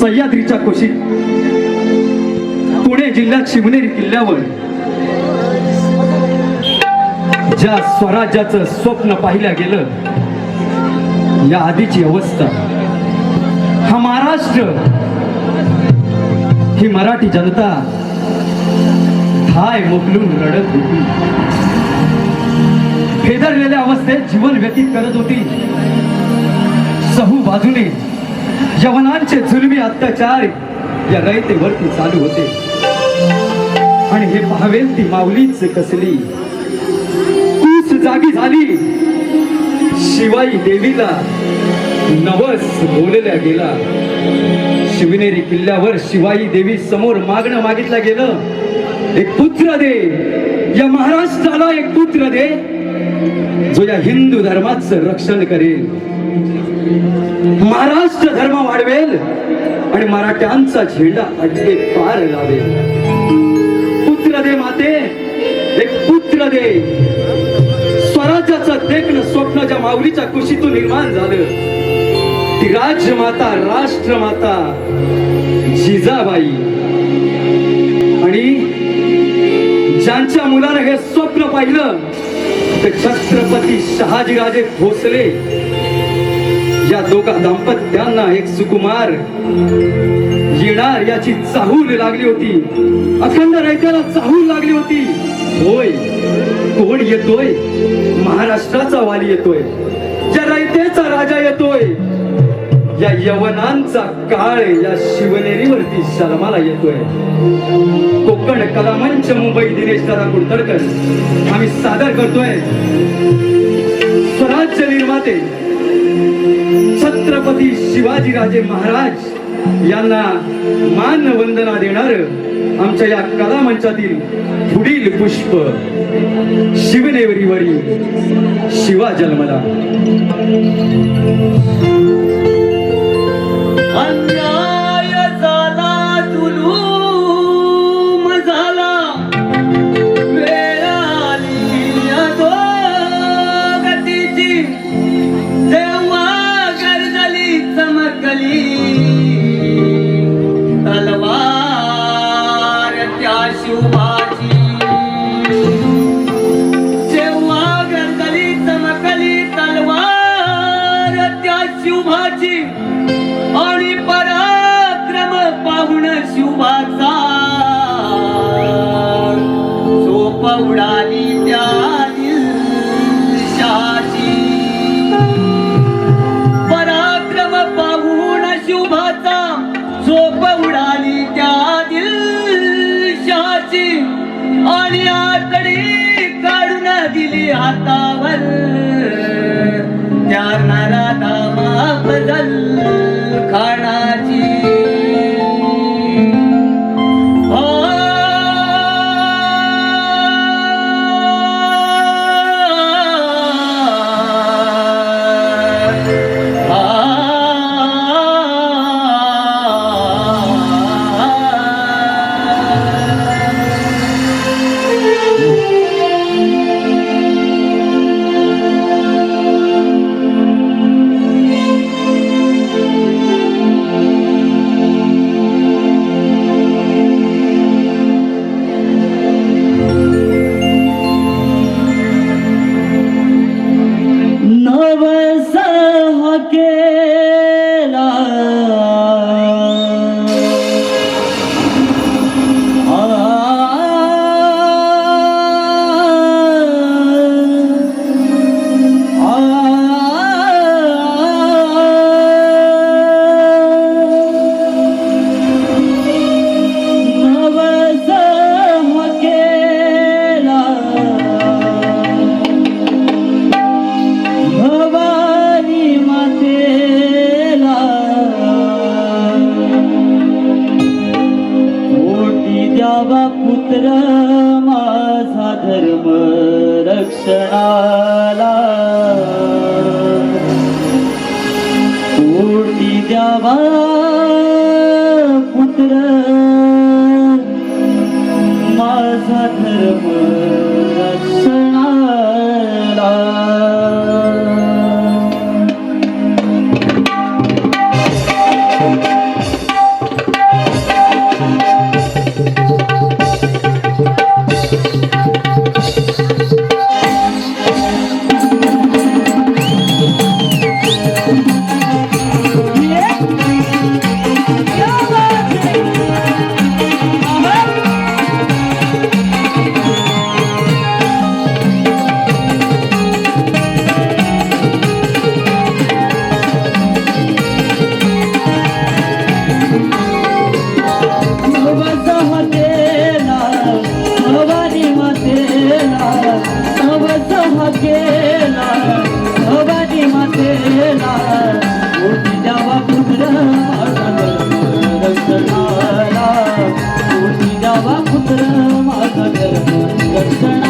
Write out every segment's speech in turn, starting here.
सह्याद्रीच्या कुशीत पुणे जिल्ह्यात शिवनेरी किल्ल्यावर ज्या स्वराज्याचं स्वप्न पाहिलं गेलं या आधीची अवस्था. हा महाराष्ट्र ही मराठी जनता हाय मोकलून रडत होती. फेदरलेल्या अवस्थेत जीवन व्यतीत करत होती. सहू बाजूने यवनांचे जुलमी अत्याचार या रयतेवरती चालू होते. आणि हे पाहावेल ती माऊलीच कसली. जागी झाली. शिवाई देवीला नवस बोलल्या गेला. शिवनेरी किल्ल्यावर शिवाई देवी समोर मागणं मागितलं गेलं. एक पुत्र दे. या महाराष्ट्राला एक पुत्र दे. जो या हिंदू धर्माचं रक्षण करेल. महाराष्ट्र धर्म वाढवेल आणि मराठ्यांचा झेंडा अटके पार लावेल. पुत्र दे माते. एक पुत्र दे. स्वप्न ज्या माऊलीच्या कुशीतून निर्माण झालं. ती राजमाता राष्ट्रमाता जिजाबाई. आणि ज्यांच्या मुलानं हे स्वप्न पाहिलं ते छत्रपती शहाजीराजे भोसले. या दोघा दाम्पत्यांना एक सुकुमार येणार याची चाहूल लागली होती. अखंड रयत्याला चाहूल लागली होती. होय. कोण येतोय? महाराष्ट्राचा वाली येतोय. या रयतेचा राजा येतोय. या यवनांचा काळ या शिवनेरीवरती शर्माला येतोय. कोकण कलामंच मुंबई दिनेश दादा कुडतडकर. आम्ही सादर करतोय. स्वराज्य निर्माते. छत्रपती शिवाजीराजे महाराज यांना मान वंदना देणार आमच्या या कलामंचातील पुढील पुष्प शिवनेवरीवरी शिवा जन्मला. झोप उडाली त्या दिलशाची. आणि आकडे काढून दिली हातावर. त्या नारादामा बदल खाणाची गावा कुत्र माझा घर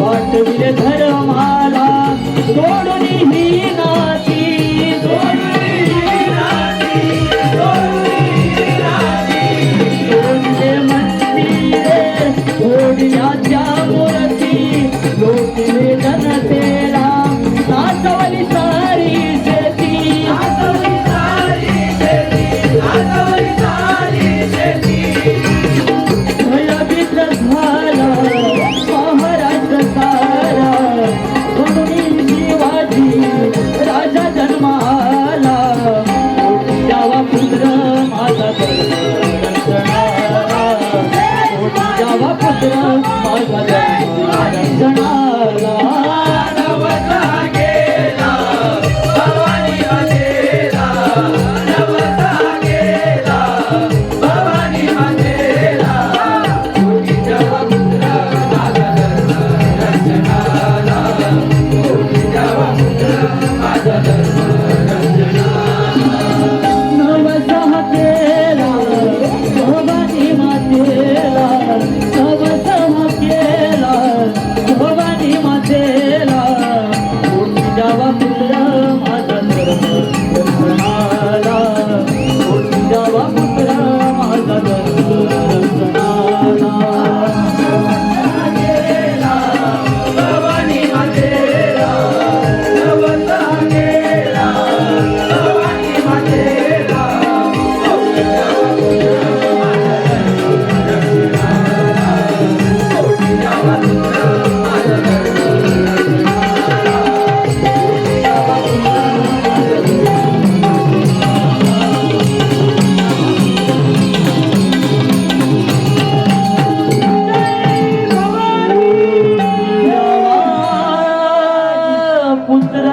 वाट विरधर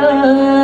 love.